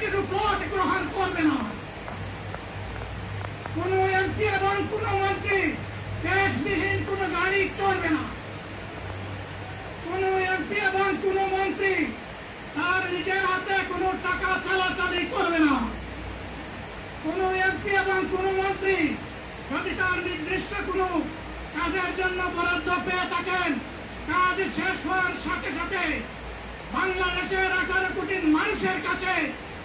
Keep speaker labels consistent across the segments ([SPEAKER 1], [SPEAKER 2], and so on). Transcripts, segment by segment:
[SPEAKER 1] কিন্তু প্লট গ্রহণ করবে না। কোন এমপি এবং কোন মন্ত্রী ট্যাক্সবিহীন কোন গাড়ি চলবে না। কোন এমপি এবং কোন মন্ত্রী তার নিজের হাতে কোনো টাকা চালাচালি করবে না। কোন এমপি এবং কোন মন্ত্রী যদি তার নির্দিষ্ট কোনো কাজের জন্য বরাদ্দ পেয়ে থাকেন, কাজ শেষ হওয়ার সাথে সাথে বাংলাদেশের আঠারো কোটি মানুষের কাছে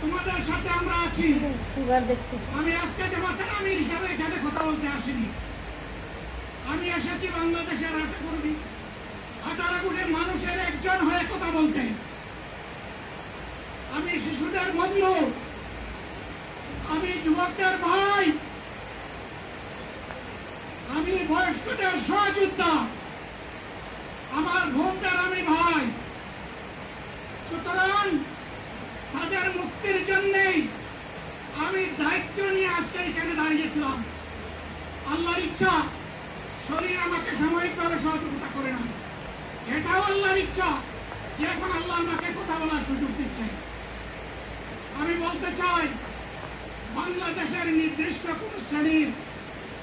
[SPEAKER 1] তোমাদের সাথে আমরা আছি।
[SPEAKER 2] সুগার দেখতে।
[SPEAKER 1] আমি আজকে জামাতের আমির হিসাবে এখানে কথা বলতে আসিনি। আমি এসেছি বাংলাদেশের আটা কর্মী আঠারো কোটি মানুষের একজন হয়ে কথা বলতে। আমি শিশুদের বন্ধু। আমি যুবকদের ভাই। আমি বয়স্কদের সহযোদ্ধা। আমার বোনদের আমি ভাই সুতরাং তাদের মুক্তির জন্যেই আমি দায়িত্ব নিয়ে আজকে এখানে দাঁড়িয়েছিলাম আল্লাহর ইচ্ছা শরীর আমাকে সাময়িকভাবে সহযোগিতা করে না এটাও আল্লাহর ইচ্ছা। যে এখন আল্লাহ আমাকে কথা বলার সুযোগ দিচ্ছে। আমি বলতে চাই, বাংলাদেশের নির্দিষ্ট কোন শ্রেণির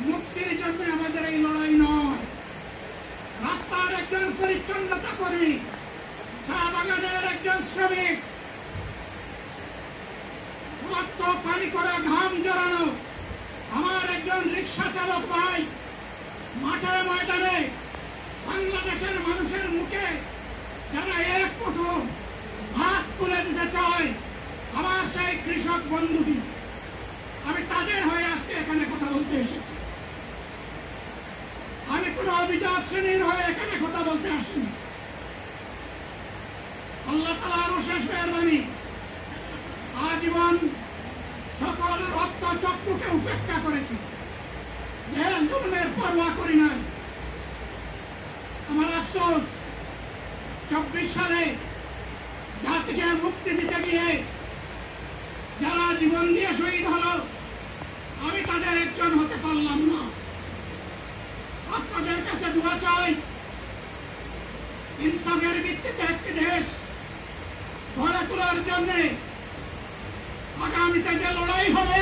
[SPEAKER 1] মুক্তির জন্য আমাদের এই লড়াই নয়। রাস্তার একজন পরিচ্ছন্নতা কর্মী, চা বাগানের একজন শ্রমিক, রক্ত পানি করে ঘাম জড়ানো, আমার একজন রিক্সা চালক ভাই মাঠে ময়দানে বাংলাদেশের মানুষের মুখে যারা এক প্রথম ভাত তুলে দিতে চায়, আমার সেই কৃষক বন্ধুটি, আমি তাদের হয়ে আজকে এখানে কথা বলতে এসেছি। আমি কোনো অভিজাত শ্রেণির হয়ে এখানে কথা বলতে আসিনি আল্লাহ তালা আরও শেষ মেহরবানি আজীবন সকল রক্ত চক্ষুকে উপেক্ষা করেছি জেল জুলুমের পরোয়া করি নাই। আমার আফসোস, চব্বিশ সালে জাতিকে মুক্তি দিতে গিয়ে যারা জীবন দিয়ে শহীদ হলো, আমি তাদের একজন হতে পারলাম না। আপনাদের কাছে দোয়া চাই, ইনসাফের ভিত্তিতে একটি দেশ গড়ে তোলার জন্যে আগামীতে যে লড়াই হবে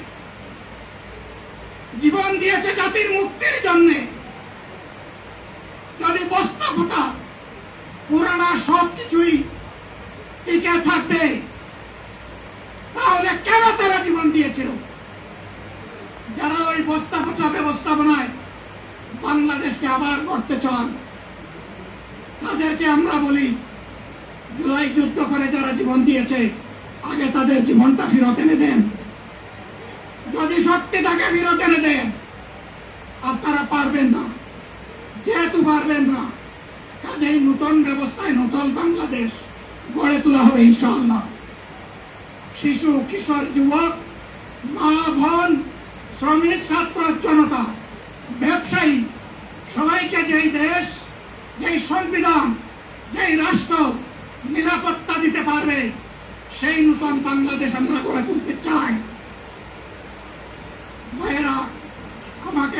[SPEAKER 1] জীবন দিয়েছে জাতির মুক্তির জন্যে। যদি পুরানা টিকে থাকবে, তাহলে কেন তারা জীবন দিয়েছিল? যারা ওই ব্যবস্থাপনায় বাংলাদেশকে আবার করতে চান, তাদেরকে আমরা বলি, জুলাই যুদ্ধ করে যারা জীবন দিয়েছে, আগে তাদের জীবনটা ফেরত এনে দেন। যদি সত্যি তাকে ফেরত এনে দেন আপনারা পারবেন না। যেহেতু পারবেন না, কাজেই নতুন ব্যবস্থায় নতুন বাংলাদেশ গড়ে তোলা হবে ইনশাআল্লাহ। শিশু, কিশোর, যুবক, মা, বোন, শ্রমিক, ছাত্র, জনতা, ব্যবসায়ী, সবাইকে যেই দেশ, যেই সংবিধান, যেই রাষ্ট্র নিরাপত্তা দিতে পারবে, সেই নতুন বাংলাদেশ আমরা গড়ে তুলতে চাই ভাইয়েরা আমাকে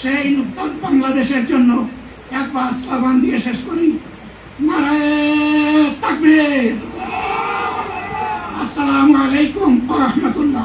[SPEAKER 1] সেই নূতন বাংলাদেশের জন্য একবার স্লোগান দিয়ে শেষ করি। নারায় আসসালামু আলাইকুম রহমতুল্লাহ।